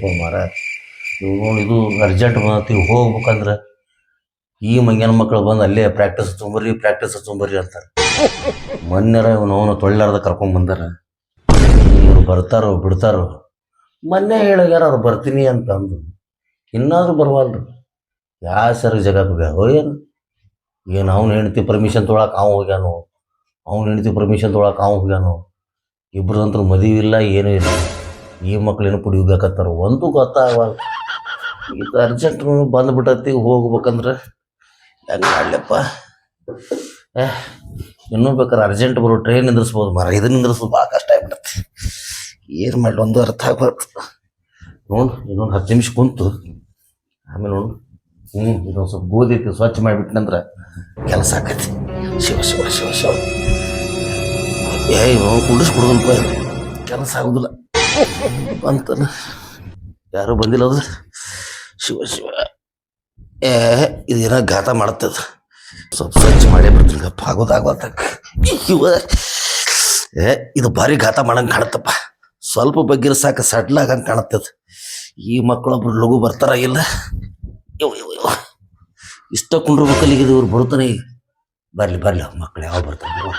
ಅಪ್ಪ ಮರ ಇದು ಅರ್ಜೆಂಟ್ ಬಂದತಿ ಹೋಗ್ಬೇಕಂದ್ರೆ ಈ ಮಂಗನ ಮಕ್ಕಳು ಬಂದು ಅಲ್ಲೇ ಪ್ರಾಕ್ಟೀಸ್ ತುಂಬರಿ ಪ್ರಾಕ್ಟೀಸ್ ತುಂಬ್ರಿ ಅಂತಾರೆ. ಮೊನ್ನೆರ ಇವನು ಅವನು ತೊಳ್ಳಾರ್ದ ಕರ್ಕೊಂಡ್ ಬಂದಾರ. ಇವ್ರು ಬರ್ತಾರೋ ಬಿಡ್ತಾರೋ, ಮೊನ್ನೆ ಹೇಳೋಗ್ಯಾರ ಅವ್ರು ಬರ್ತೀನಿ ಅಂತ ಅಂದು ಇನ್ನಾದ್ರೂ ಬರವಲ್ರು. ಯಾ ಸರ್ ಜಗ ಏನು ಏನು ಅವ್ನು ಹೆಂಡತಿ ಪರ್ಮಿಷನ್ ತೊಗೊಳಕ್ಕೆ ಅವ್ನು ಹೋಗ್ಯಾನು? ಅವ್ನು ಹೆಂಡತಿ ಪರ್ಮಿಷನ್ ತೊಗೊಳಕ್ಕೆ ಅವ್ನು ಹೋಗ್ಯಾನು? ಇಬ್ಬರದಂತೂ ಮದುವೆ ಇಲ್ಲ ಏನೂ ಇಲ್ಲ. ಈ ಮಕ್ಳೇನು ಪುಡಿಬೇಕತ್ತಾರ ಒಂದು ಗೊತ್ತಾಗಲ್ಲ ಇದು ಅರ್ಜೆಂಟ್ ಬಂದ್ಬಿಟ್ಟತಿ ಹೋಗ್ಬೇಕಂದ್ರೆ. ಹೆಂಗೆ ಮಾಡ್ಲಪ್ಪ? ಇನ್ನೂ ಬೇಕಾದ್ರೆ ಅರ್ಜೆಂಟ್ ಬರೋ ಟ್ರೈನ್ ನಿಂದ್ರಿಸ್ಬೋದು ಮರ ಇದನ್ನ ನಿಂದ್ರಿಸ್ಬೋದು ಭಾಳ ಕಷ್ಟ ಆಗ್ಬಿಡತ್ತೆ. ಏನು ಮಾಡಲಿ, ಒಂದು ಅರ್ಥ ಆಗ್ಬಾರ್ದು. ನೋಡು, ಇನ್ನೊಂದು ಹತ್ತು ನಿಮಿಷ ಕುಂತು. ಆಮೇಲೆ ನೋಡು. ಹ್ಞೂ ಇದೊಂದು ಸ್ವಲ್ಪ ಗೋಧಿ ಸ್ವಚ್ಛ ಮಾಡಿಬಿಟ್ನಂದ್ರೆ ಕೆಲಸ ಆಗತ್ತೆ ಶಿವ ಶಿವ ಶಿವ ಶಿವ. ಏ ಕುಡಿಸ್ ಕೆಲಸ ಆಗುದಿಲ್ಲ. ಅಂತಲ್ಲ ಯಾರು ಬಂದಿಲ್ಲ ಅದು. ಶಿವ ಶಿವ. ಏ, ಇದೇನೋ ಘಾತ ಮಾಡ್ತದ ಸ್ವಲ್ಪ ಸ್ವಚ್ಛ ಮಾಡೇ ಬರ್ತೀನಿ ಗಪ್ಪ. ಆಗೋದಾಗೋತ ಇವ ಏ, ಇದು ಭಾರಿ ಘಾತ ಮಾಡಂಗೆ ಕಾಣತ್ತಪ್ಪ. ಸ್ವಲ್ಪ ಬಗ್ಗಿರ ಸಾಕು ಸಡ್ಲ್ ಆಗಂಗೆ ಕಾಣತ್ತದ. ಈ ಮಕ್ಕಳೊಬ್ರು ಲಘು ಬರ್ತಾರ ಇಲ್ಲ. ಇವ್ ಇವ್ ಇವ್ ಇಷ್ಟ ಕುಂಡ್ರಬೇಕಲ್ಲಿಗೆ ಇವ್ರು ಬರ್ತಾನೆ ಈಗ ಬರಲಿ ಬರಲಿ. ಮಕ್ಳು ಯಾವ ಬರ್ತಾರೆ.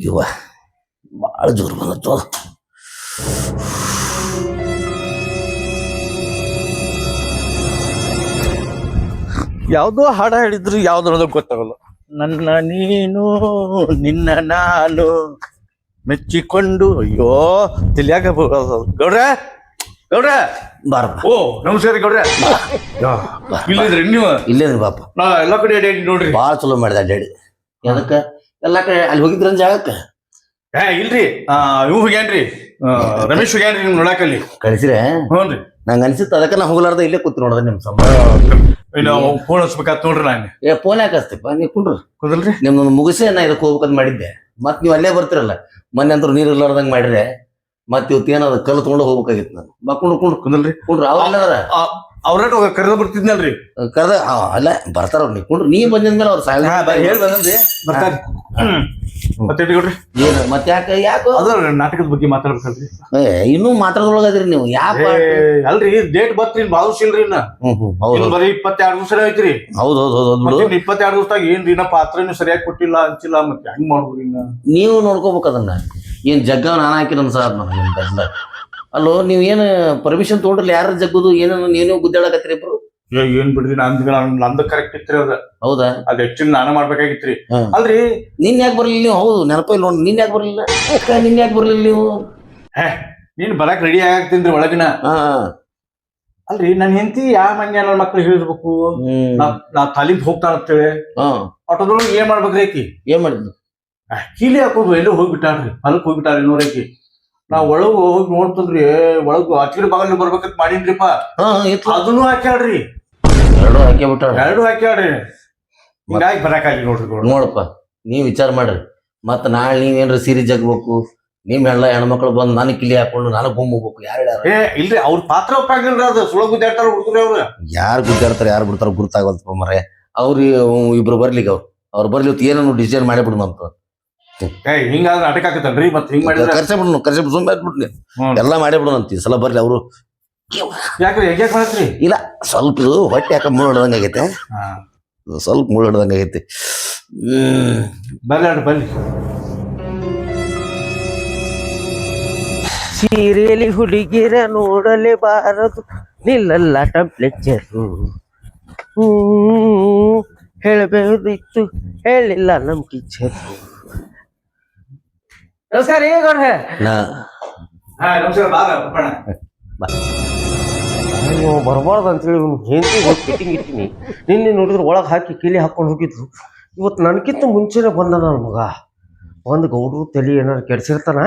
ಇವ ಭಾಳ ಜೋರು ಬಂದತ್ತು. ಯಾವ್ದೋ ಹಾಡ ಹೇಳಿದ್ರು ಯಾವ್ದು ಅನ್ನೋದು ಗೊತ್ತಾಗಲ್ಲ. ನನ್ನ ನೀನು ನಿನ್ನ ನಾನು ಮೆಚ್ಚಿಕೊಂಡು ಅಯ್ಯೋ ತಿಳಿಯಾಕ ಗೌಡ್ರ ಗೌಡ್ರ. ಬಾರ ಓ ನಮಸ್ಕಾರ ಗೌಡ್ರ. ಇಲ್ಲಿದ್ರಿ ನೀವು? ಇಲ್ಲೇ ಬಾಪ. ನಾ ಎಲ್ಲಾ ಕಡೆ ಅಡ್ಯಾಡಿ ನೋಡ್ರಿ. ಬಾಳ ಚಲೋ ಮಾಡಿದ ಡ್ಯಾಡಿ ಅದಕ್ಕೆ ಎಲ್ಲ ಕಡೆ ಅಲ್ಲಿ ಹೋಗಿದ್ರ ಜಾಗಕ್ಕೆ ಏ ಇಲ್ರಿ. ಆ ಇವ್ ಹೋಗ್ಯಾನ್ರಿ. ರಮೇಶ್ ಹೋಗ್ಯಾನ್ರಿ ನಿಮ್ ನೋಡಾಕಲ್ಲಿ? ಕಳಿಸಿರೆ? ಹ್ಞೂನ್ರಿ ನಂಗೆ ಅನ್ಸಿತ್ತು ಅದಕ್ಕೆ ನಾ ಹೋಗ್ಲಾರ್ದ ಇಲ್ಲೇ ಕೂತ್ ನೋಡ್ದೆ ನಿಮ್ಮ ಸಂಬಳ ಫೋನ್ ಹಚ್ಬೇಕಾತ್ ನೋಡ್ರಿ ನಾನು. ಏ ಫೋನ್ ಯಾಕೆ ಹಚ್ತಿಪ್ಪ? ನೀವು ಕುಂಡ್ರು. ಕುದಲ್ರಿ ನಿಮ್ದೊಂದು ಮುಗಿಸಿ ನಾ ಇದಕ್ಕೆ ಹೋಗ್ಬೇಕಂತ ಮಾಡಿದ್ದೆ. ಮತ್ತೆ ನೀವು ಅಲ್ಲೇ ಬರ್ತಿರಲ್ಲ ಮೊನ್ನೆ ಅಂದ್ರೆ ನೀರು ಇರ್ಲಾರ್ದಂಗೆ ಮಾಡಿದ್ರೆ ಮತ್ತೆ ಇವತ್ತು ಏನಾದ್ರು ಕಲ್ಲು ತೊಗೊಂಡು ಹೋಗ್ಬೇಕಾಗಿತ್ತು ನಾನು. ಮಕ್ಕಳು ಕುಂಡ್ರು ಕುಂದ್ರಿ ಕುಂಡ್ರಿ. ಕುಂಡ್ರು ಅವ್ರ ಅವ್ರಾಟ ಕರೆದ ಬರ್ತಿದ್ನಲ್ರಿ ಕರೆದ ಅಲ್ಲ ಬರ್ತಾರ ಅವ್ರು ನಿಂತ್ಕೊಂಡ್ರು. ಕುಂಡ್ರು ನೀ ಬಂದಿದ್ಮೇಲೆ ಅವ್ರು ಸಾಯ್ ಹೇಳಿ ಬಂದ್ರಿ ಬರ್ತಾರ. ಮತ್ತೆ ಗೌಡ್ರಿ ಏನು ಮತ್ತೆ ಯಾಕೆ ಯಾಕೆ? ಅದ ನಾಟಕದ ಬಗ್ಗೆ ಮಾತಾಡ್ಬೇಕಲ್ರಿ. ಏ ಇನ್ನೂ ಮಾತಾಡೋದ್ರೊಳಗದಿರಿ ನೀವು. ಯಾಕೆ ಅಲ್ರಿ ಡೇಟ್ ಬತ್ರಿ ಬಾವುಸ್ ಇಲ್ರಿ ಇನ್ನ. ಹೌದು ಬರೀ ಇಪ್ಪತ್ತೆರಡು ದಿವಸ ಐತ್ರಿ. ಹೌದು ಹೌದು ಹೌದು ಮತ್ತೆ ಇಪ್ಪತ್ತೆರಡು ದಿವಸದಾಗ ಏನ್ರಿ ಇನ್ನ ಪಾತ್ರನು ಸರಿಯಾಗಿ ಕೊಟ್ಟಿಲ್ಲ ಅಂಚಿಲ್ಲ ಮತ್ತೆ ಹೆಂಗ್ ಇನ್ನ? ನೀವು ನೋಡ್ಕೋಬೇಕು ಅದನ್ನ. ಏನ್ ಜಗ್ಗ ನಾನು ಹಾಕಿನ ಸರ್ ನನಗೆ ಗದ್ದಲ ಅಲ್ಲೋ ನೀವು ಏನು ಪರ್ಮಿಷನ್ ತೊಗೊಂಡ್ರಲ್ಲ ಯಾರ ಜಗ್ಗುದು? ಏನೇನು ನೀನು ಗುದ್ದಾಡಕತ್ರಿ ಇಬ್ರು? ಏ, ಏನ್ ಬಿಡ್ರಿ ನಂದ್ ನಂದು ಕರೆಕ್ಟ್ ಇತ್ರಿ ಅದ. ಹೌದಾ? ಅದ್ ಆಕ್ಚುಲಿ ನಾನ ಮಾಡ್ಬೇಕಾಗಿತ್ರಿ. ಅಲ್ರಿ? ನಿನ್ ಯಾಕೆ ಬರ್ಲಿಲ್ಲ ನೀವು? ಹೌದು ನೆನಪಿಲ್ಲ ನೋಡಿ ನಿನ್ ಯಾಕೆ ಬರ್ಲಿಲ್ಲ? ಅಕ್ಕ, ನಿನ್ ಯಾಕೆ ಬರ್ಲಿಲ್ಲ ನೀವು? ನೀನ್ ಬರಕ್ ರೆಡಿ ಆಗ್ತೀನಿ ಒಳಗಿನ. ಹಾ ಅಲ್ರಿ ನನ್ ಹೆಂಡತಿ ಯಾವ ಮಂಗ್ಯ ನನ್ನ ಮಕ್ಳು ಹೇಳಿರ್ಬೇಕು ಹ್ಮ್. ನಾ ನಾ ತಾಲೀಮ್ ಹೋಗ್ತಾಳ ಅಂತೇಳಿ ಹಾ. ಆಟೋದೊಳಗೆ ಏನ್ ಮಾಡ್ಬೇಕ್ರಿ ಆಕಿ? ಏನ್ ಮಾಡಿದ್ನು ಕೀಲಿ ಹಾಕೋದು ಎಲ್ಲೋ ಹೋಗ್ಬಿಟ್ಟಾಳ್ರಿ? ಹೊಲಕ್ ಹೋಗ್ಬಿಟ್ಟಾಳ್ರಿ ನೋಡಕಿ ನಾ ಒಳಗ ಹೋಗಿ ನೋಡ್ತದ್ರಿ ಒಳಗ ಅಚ್ಚಿರ ಬಾಗಲ್ ಬರ್ಬೇಕಂತ ಮಾಡೀನ್ರಿಪ್ಪ. ಹಾ ಇತ್ತು ಅದನ್ನು ಹಾಕ್ಯಾಡ್ರಿ ಎರಡು ಹಾಕಿ ಬಿಟ್ಟಾಳ ಎರಡು ಹಾಕ್ಯಾಡ್ರಿ ಹಿಂಗಾಗಿ ಬರಕಾಗಿ ನೋಡ್ರಿ. ನೋಡಪ್ಪ ನೀವ್ ವಿಚಾರ ಮಾಡ್ರಿ. ಮತ್ತ ನಾಳೆ ನೀವೇನ್ರ ಸೀರೆ ಜಗ್ಬೇಕು ನಿಮ್ ಎಲ್ಲ ಹೆಣ್ಮಕ್ಳು ಬಂದು ನನ್ನ ಕಿಲಿ ಹಾಕೊಂಡು ನನಗೆ ಹೋಗ್ಬೇಕು ಯಾರು ಏ ಇಲ್ರಿ ಅವ್ರ ಪಾತ್ರ ಒಪ್ಪಾಗಿಲ್ರಿ ಅದು. ಸುಳ ಗುದ್ದಾಡ್ತಾರ ಹುಡುಗ್ರಿ ಅವ್ರು. ಯಾರು ಗುದ್ದಾಡ್ತಾರೆ ಯಾರು ಬಿಡ್ತಾರ ಗುರ್ತಾಗಲ್ತಪ್ಪ ಮರೆ ಅವ್ರು ಇಬ್ರು ಬರ್ಲಿಕ್ಕೆ ಅವ್ರು. ಅವ್ರು ಬರ್ಲಿ ಇವತ್ತು ಏನನ್ನು ಡಿಸೈನ್ ಮಾಡಿ ಬಿಡು ಅಂತ ಏ ಹಿಂಗಾದ್ರೆ ನಾಟಕ ಆಕತ್ತಲ್ರಿ ಮತ್ ಹಿಂಗ್ ಮಾಡಿದ್ರೆ ಕರ್ಸೆ ಬಿಡು ಕರ್ಸೆ ಬಿಡು ಸುಮ್ಮನೆ ಬಿಡ್ನಿ ಹ್ಞೂ. ಎಲ್ಲ ಮಾಡೇ ಬಿಡೋಣ ಅಂತ ಈ ಸಲ ಬರ್ಲಿ ಅವರು. ಯಾಕ್ರಿ ಹೆಂಗ್ಯಾಕ್ ಮಾಡತ್ರಿ? ಇಲ್ಲ ಸ್ವಲ್ಪ ಇದು ಹೊಟ್ಟೆ ಯಾಕೆ ಮುಳ್ಳು ಹಿಡ್ದಂಗೆ ಆಗೈತೆ. ಇದು ಸ್ವಲ್ಪ ಮುಳ್ಳು ಹಿಡ್ದಂಗೆ ಆಗೈತೆ. ಹ್ಮ್. ಬರ್ಲಿ ಅಡ್ರಿ ಬರ್ಲಿ. ಸೀರೆಯಲ್ಲಿ ಹುಡುಗಿರ ನೋಡಲೇಬಾರದು ನಿಲ್ಲಲ್ಲ ಟೆಂಪ್ಲೇಚರು ಹ್ಮ್. ಹೇಳಬೇಕಿತ್ತು ಹೇಳಿಲ್ಲ ನಮ್ ಟೀಚರ್ ನಮಸ್ಕಾರ ಏ ಗೌಡ್ರೆ. ನೀವು ಬರಬಾರ್ದು ಅಂತೇಳಿ ಇವ್ನು ಹೆಂಡತಿ ಹೋಗಿ ಫಿಟ್ಟಿಂಗ್ ಇಟ್ಟಿನಿ. ನಿನ್ನೆ ನೋಡಿದ್ರೆ ಒಳಗೆ ಹಾಕಿ ಕೀಲಿ ಹಾಕೊಂಡು ಹೋಗಿದ್ರು. ಇವತ್ತು ನನಗಿಂತ ಮುಂಚೆನೆ ಬಂದ ನನ್ನ ಮಗ. ಒಂದು ಗೌಡ್ರು ತಲೆ ಏನಾರು ಕೆಡ್ಸಿರ್ತಾನ?